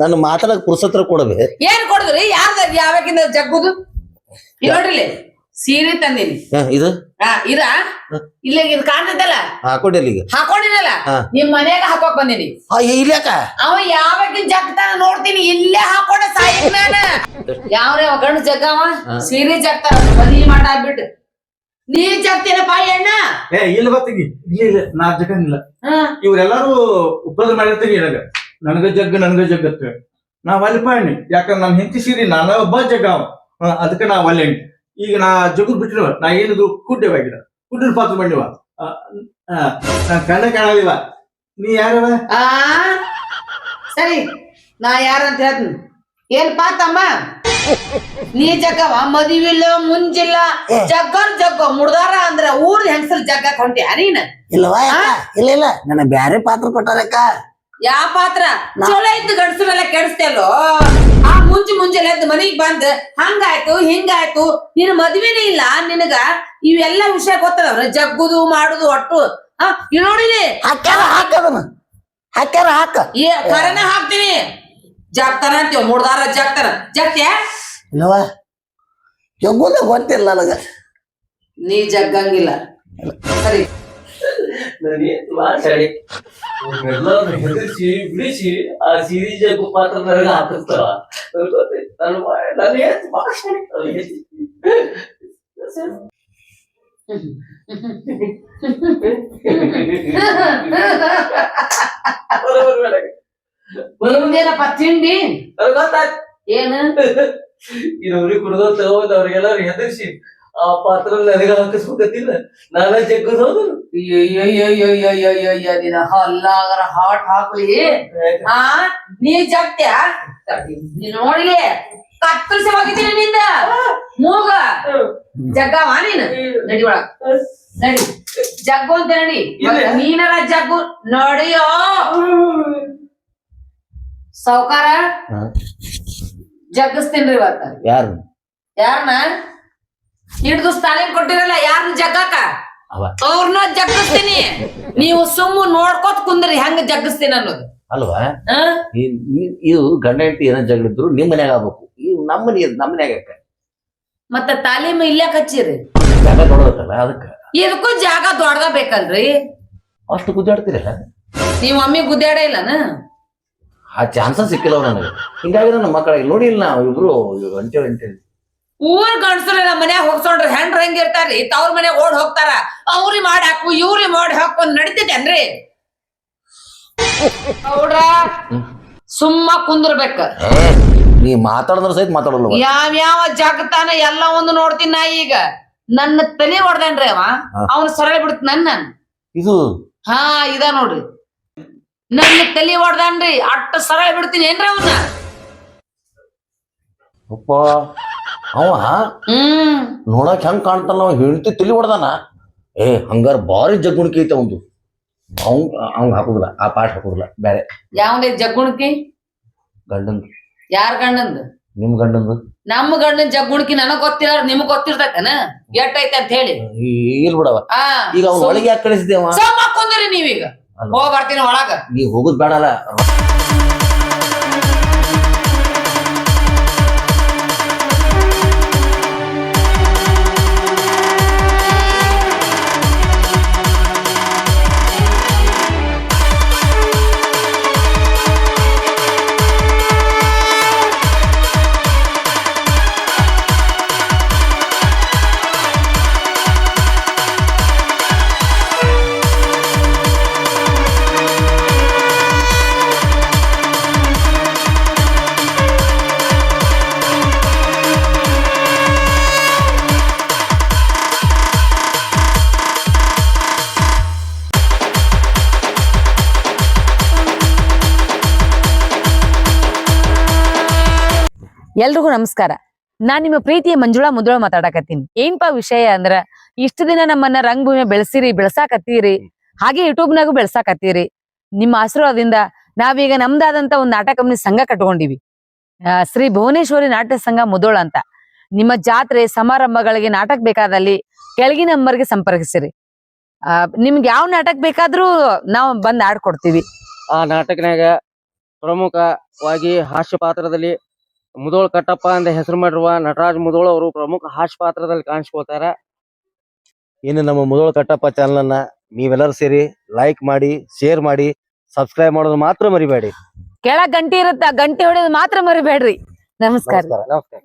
ನನ್ನ ಮಾತಾಡಕ್ ಪುರುಸತ್ರ ಕೊಡಬೇ ಏನ್ ಕೊಡುದ್ರಿ? ಯಾರ್ದ ಯಾವಾಗಿಂದ ಜಗ್ಗುದು? ಇಲ್ಲಿ ನೋಡ್ರಿ ಇಲ್ಲಿ, ಸೀರೆ ತಂದೀನಿ. ಹ, ಇದು? ಹಾ ಇದ? ಇಲ್ಲ ಇದು ಕಾಣ್ತದಲ್ಲ ಹಾಕೊಂಡಿಲ್ಲ ಅಲ್ಲಿಗೆ ಹಾಕೊಂಡಿನಲ್ಲ ಹಾ. ನಿಮ್ ಮನೆಯಾಗ ಹಾಕೋಕ್ ಬಂದಿನಿ. ಆ, ಏ, ಇಲ್ಯಾಕ ಅವ ಯಾವಾಗಿನ ಜಗ್ತಾನ ನೋಡ್ತೀನಿ ಇಲ್ಲೇ ಹಾಕೊಂಡ ಸಾಯಿ ನಾನ. ಯಾವ್ರೆ ಗಂಡು ಜಗ್ಗವ. ಸೀರೆ ಜಗ್ತಾರ ಬದಲಿ ಮಾಡ ಆಗ್ಬಿಟ್ಟು ನೀ ಜಗ್ತೀನಪ್ಪ ಅಣ್ಣ ಏ ಇಲ್ಲ ಬತ್ತಿಗೆ. ಇಲ್ಲ ಇಲ್ಲ ನಾ ಜಗಂಗಿಲ್ಲ ಹಾ. ಇವ್ರೆಲ್ಲಾರು ಉಪದ್ರ ಮಾಡಿರ್ತೀನಿ ನನಗ ನನಗ ಜಗ್ಗ ನನಗ ಜಗ್ಗತ್ತ ನಾ ಅಲ್ಲಿ ಪಾಣಿ ಯಾಕಂದ್ರೆ ನನ್ನ ಹೆಂಡತಿ ಸೀರಿ ನಾನು ಒಬ್ಬ ಜಗ್ಗ ಅವ. ಅದಕ್ಕೆ ನಾ ಒಲ್ಲೆ ಈಗ ನಾ ಜಗದ್ ಬಿಟ್ಟಿರುವ ನಾ ಏನಿದ್ರು ಕುಡ್ಡವಾಗಿರ ಕುಡ್ಡಿನ ಪಾತ್ರ ಮಾಡಿವ ನಾನ್ ಕಣ್ಣ ಕಾಣಲಿವ ನೀ ಯಾರವ? ಆ? ಸರಿ ನಾ ಯಾರಂತ ಹೇಳ್ತೀನಿ. ಏನಪ್ಪಾ ತಮ್ಮ ನೀ ಜಗ್ಗವ? ಮದುವಿಲ್ಲ ಮುಂಜಿಲ್ಲ ಜಗ್ಗರ್ ಜಗ್ಗ. ಮುಡ್ದಾರ ಅಂದ್ರ ಊರ್ ಹೆಂಗಸರ್ ಜಗ್ಗಕ್ ಹೊಂಟಿ ನೀನ್? ಇಲ್ಲವಾ ಇಲ್ಲ ಇಲ್ಲ. ನನ್ನ ಬ್ಯಾರೆ ಪಾತ್ರ ಕೊಟ್ಟಾರಕ್ಕ ಯಾವ ಪಾತ್ರ? ಚಲೋ ಇದ್ದು ಗಂಡಸರೆಲ್ಲ ಕೆಡಿಸ್ತೇಲೋ ಆ ಮುಂಜಿ ಮುಂಜಾನೆ ಎದ್ದು ಮನಿಗ್ ಬಂದ್ ಹಂಗಾಯ್ತು ಹಿಂಗಾಯ್ತು. ನಿನ್ ಮದ್ವೆನೇ ಇಲ್ಲ ನಿನಗ ಇವೆಲ್ಲ ವಿಷಯ ಗೊತ್ತದವ್ರ ಜಗ್ಗುದು ಮಾಡುದು ಒಟ್ಟು. ಆ ಇಲ್ಲಿ ನೋಡಿಲಿ ಹಾಕ್ಯಾರ ಹಾಕದನ ಹಾಕ್ಯಾರ ಹಾಕ. ಏ ಕರನ ಹಾಕ್ತೀನಿ. ಜಾಗ್ತಾನ ಅಂತೀವ್ ಮುಡ್ದಾರ ಜಾಗ್ತಾನ ಜಾಗ್ತ್ಯಾ? ಇಲ್ಲವಾ ಜಗ್ಗುದ ಗೊತ್ತಿಲ್ಲ ನನಗ. ನೀ ಜಗ್ಗಂಗಿಲ್ಲ. ಸರಿ. ಮಾತಾಡಿ? ಎಲ್ಲರನ್ನು ಹೆದರ್ಸಿ ಬಿಡಿಸಿ ಆ ಸಿರಿ ಜಗ್ಗು ಪಾತ್ರ ನನಗೆ ಗೊತ್ತೈತಿ. ನಾನು ಮಾ- ನಾನು ಮಾತಾಡಿ? ನಿಮ್ದೇನಪ್ಪ ತಿಂಡಿ? ಗೊತ್ತಾಯ್ತು. ಏನು? ಇನ್ನೊಬ್ರಿಗೆ ಕುಡ್ದು ತಗೊಂಡ್ ಅವ್ರಿಗೆಲ್ಲರೂ ಹೆದರ್ಸಿ ಆ ಪಾತ್ರ ನನಗೆ ಹಾಕಿಸ್ಬೇಕತ್ತಿಲ್ಲ ನಾನ ಜಗ್ಗದ್ ಹೋದ್ರು ನಿನ್ನ ಹಲ್ಲಾಗರ ಹಾಟ್ ಹಾಕ್ಲಿ. ಆ ನೀ ಜಗ್ತ್ಯಾ? ನೀ ನೋಡ್ಲಿ. ಕತ್ತರಿಸಿ ಹೋಗಿದ್ದೀನಿ ನಿಂದ. ಮೂಗ. ಜಗ್ಗವ ನೀನು? ನಡಿ ಒಳಗ. ನಡಿ. ಜಗ್ಗು ಅಂತ ನಡಿ. ನೀನರ ಜಗ್ಗು. ನಡಿಯೋ. ಸಾವ್ಕಾರ? ಜಗ್ಗಿಸ್ತೀನಿ ಜಗ್ಗಿಸ್ತೀನ್ರಿ ಇವತ್ತ. ಯಾರು ಯಾರನ್ನ ಹಿಡಿದು ಸ್ಥಾನ ಕೊಟ್ಟಿರಲ್ಲ ಯಾರನ್ನ ಜಗ್ಗಾಕ? ಅವ. ಅವ್ರನ್ನ ಜಗ್ಗಿಸ್ತೀನಿ. ನೀವು ಸುಮ್ಮ ನೋಡ್ಕೋತ್ ಕುಂದ್ರಿ ಹೆಂಗ್ ಜಗ್ಗಿಸ್ತೀನಿ ಅನ್ನೋದು. ಅಲ್ವಾ? ಇದು ಗಂಡ ಹೆಂಡತಿ ಏನೋ ಜಗಳಿದ್ರು ನಿಮ್ ಮನ್ಯಾಗ ಆಗ್ಬೇಕು. ಈ ನಮ್ಮ ನಮ್ಮನೆಯಾಗ ಮತ್ತೆ ಮನ್ಯಾಗ ಯಾಕೆ? ಮತ್ತ ತಾಲೀಮ್ ಇಲ್ಲೇ ಹಚ್ಚಿರಿ ಜಾಗ ದೊಡ್ಡದಲ್ಲ ಅದಕ್ಕ? ಇದಕ್ಕೂ ಜಾಗ ದೊಡ್ಡದ ಬೇಕಲ್ರಿ. ಅಷ್ಟು ಗುದ್ದಾಡ್ತೀರಲ್ಲ? ನೀವ್ ಒಮ್ಮೆ ಗುದ್ದಾಡ ಇಲ್ಲನ? ಆ ಚಾನ್ಸ ಸಿಕ್ಕಿಲ್ಲ ನನಗೆ. ಹಿಂಗಾಗಿ ನನ್ನ ಮಕ್ಕಳಿಗೆ ನೋಡಿಲ್ಲ ನಾವು ಇಬ್ರು ಅಂಟೆ ಅಂಟೆ ಊರ್ ಗಂಡಸರೆಲ್ಲ ಮನ್ಯಾಗ ಹೋಗ್ಸೋಣ್ರಿ ಹೆಂಡ್ರ ಹೆಂಗ್ ಇರ್ತಾರ್ರಿ? ತವ್ರ ಮನ್ಯಾಗ ಓಡ್ ಹೋಗ್ತಾರ. ಅವ್ರಿ ಮಾಡಿ ಹಾಕು ಇವ್ರಿ ಮಾಡಿ ಹಾಕು ನಡಿತೈತೇನ್ರಿ ಹೌಡ್ರ ಸುಮ್ಮ ಕುಂದ್ರಬೇಕ. ನೀ ಮಾತಾಡಿದ್ರ ಸಹಿತ ಮಾತಾಡಲ್ಲ ಯಾವ ಜಾಗತಾನ ಎಲ್ಲ ಒಂದು ನೋಡ್ತೀನಿ ನಾ ಈಗ. ನನ್ನ ತಲೆ ಹೊಡ್ದೇನ್ರಿ ಅವ? ಅವನ್ ಸರಳ ಬಿಡ್ತ ನನ್ನ ಇದು? ಹಾ ಇದ ನೋಡ್ರಿ. ನನ್ನ ತಲೆ ಹೊಡ್ದಾನ್ರಿ. ಅಟ್ಟ ಸರಳ ಬಿಡ್ತೀನಿ ಏನ್ರಿ ಅವನ್ನ ಅಪ್ಪ ಅವ ಹ್ಮ್. ನೋಡಕ್ ಹೆಂಗ್ ಕಾಣ್ತಾನ ಅವ? ಹೆಂಡತಿ ತಲಿ ಹೊಡ್ದಾನ? ಏ ಹಂಗಾರ ಭಾರಿ ಜಗ್ಗುಣಿಕೆ ಐತೆ ಅವಂದು. ಅವ್ ಅವ್ನ್ ಹಾಕುದಿಲ್ಲ. ಆ ಪಾಠ ಹಾಕುದಿಲ್ಲ. ಬೇರೆ. ಯಾವಂದೇ ಜಗ್ಗುಣಿಕೆ? ಗಂಡಂದು. ಯಾರ್ ಗಂಡಂದು? ನಿಮ್ ಗಂಡಂದು? ನಮ್ಮ ಗಂಡನ ಜಗ್ಗುಣಿಕೆ ನನಗ್ ಗೊತ್ತಿಲ್ಲ ನಿಮಗ್ ಗೊತ್ತಿರ್ತೈತನ? ಎಟ್ಟೈತೆ ಅಂತ ಹೇಳಿ. ಇಲ್ ಬಿಡವ. ಆ ಈಗ ಅವ್ನ ಒಳಗೆ ಯಾಕೆ ಕಳಿಸಿದೇವ ಕುಂದ್ರಿ ನೀವೀಗ. ಹೋಗ್ ಬರ್ತೀನಿ ಒಳಗ. ನೀ ಹೋಗುದ್ ಬೇಡಲ್ಲ. ಎಲ್ರಿಗೂ ನಮಸ್ಕಾರ. ನಾನ್ ನಿಮ್ಮ ಪ್ರೀತಿಯ ಮಂಜುಳಾ ಮುದುಳ ಮಾತಾಡಕತ್ತೀನಿ. ಏನ್ಪಾ ವಿಷಯ ಅಂದ್ರ ಇಷ್ಟು ದಿನ ನಮ್ಮನ್ನ ರಂಗಭೂಮಿ ಬೆಳೆಸಿರಿ ಬೆಳ್ಸಾಕತ್ತೀರಿ ಹಾಗೆ ಯೂಟ್ಯೂಬ್ ನಾಗು ಬೆಳ್ಸಾಕತ್ತೀರಿ. ನಿಮ್ಮ ಆಶೀರ್ವಾದದಿಂದ ನಾವೀಗ ನಮ್ದಾದಂತ ಒಂದು ನಾಟಕ ಕಂಪನಿ ಸಂಘ ಕಟ್ಕೊಂಡಿವಿ. ಶ್ರೀ ಭುವನೇಶ್ವರಿ ನಾಟ್ಯ ಸಂಘ ಮುದೋಳ ಅಂತ. ನಿಮ್ಮ ಜಾತ್ರೆ ಸಮಾರಂಭಗಳಿಗೆ ನಾಟಕ ಬೇಕಾದಲ್ಲಿ ಕೆಳಗಿನ ನಂಬರ್ಗೆ ಸಂಪರ್ಕಿಸಿರಿ. ಆ, ನಿಮ್ಗೆ ಯಾವ ನಾಟಕ ಬೇಕಾದ್ರೂ ನಾವು ಬಂದ್ ಆಡ್ಕೊಡ್ತೀವಿ. ಆ ನಾಟಕನಾಗ ಪ್ರಮುಖವಾಗಿ ಹಾಸ್ಯ ಪಾತ್ರದಲ್ಲಿ ಮುದೋಳ್ ಕಟ್ಟಪ್ಪ ಅಂತ ಹೆಸರು ಮಾಡಿರುವ ನಟರಾಜ್ ಮುದೋಳ್ ಅವರು ಪ್ರಮುಖ ಹಾಸ್ಯ ಪಾತ್ರದಲ್ಲಿ ಕಾಣಿಸ್ಕೊಳ್ತಾರ. ಇನ್ನು ನಮ್ಮ ಮುಧೋಳ ಕಟ್ಟಪ್ಪ ಚಾನಲ್ ಅನ್ನ ನೀವೆಲ್ಲರೂ ಸೇರಿ ಲೈಕ್ ಮಾಡಿ ಶೇರ್ ಮಾಡಿ ಸಬ್ಸ್ಕ್ರೈಬ್ ಮಾಡೋದು ಮಾತ್ರ ಮರಿಬೇಡಿ. ಕೆಳಗ್ ಗಂಟಿ ಇರುತ್ತ? ಗಂಟೆ ಹೊಡೆಯೋದು ಮಾತ್ರ ಮರಿಬೇಡ್ರಿ. ನಮಸ್ಕಾರ. ನಮಸ್ಕಾರ. ನಮಸ್ಕಾರ.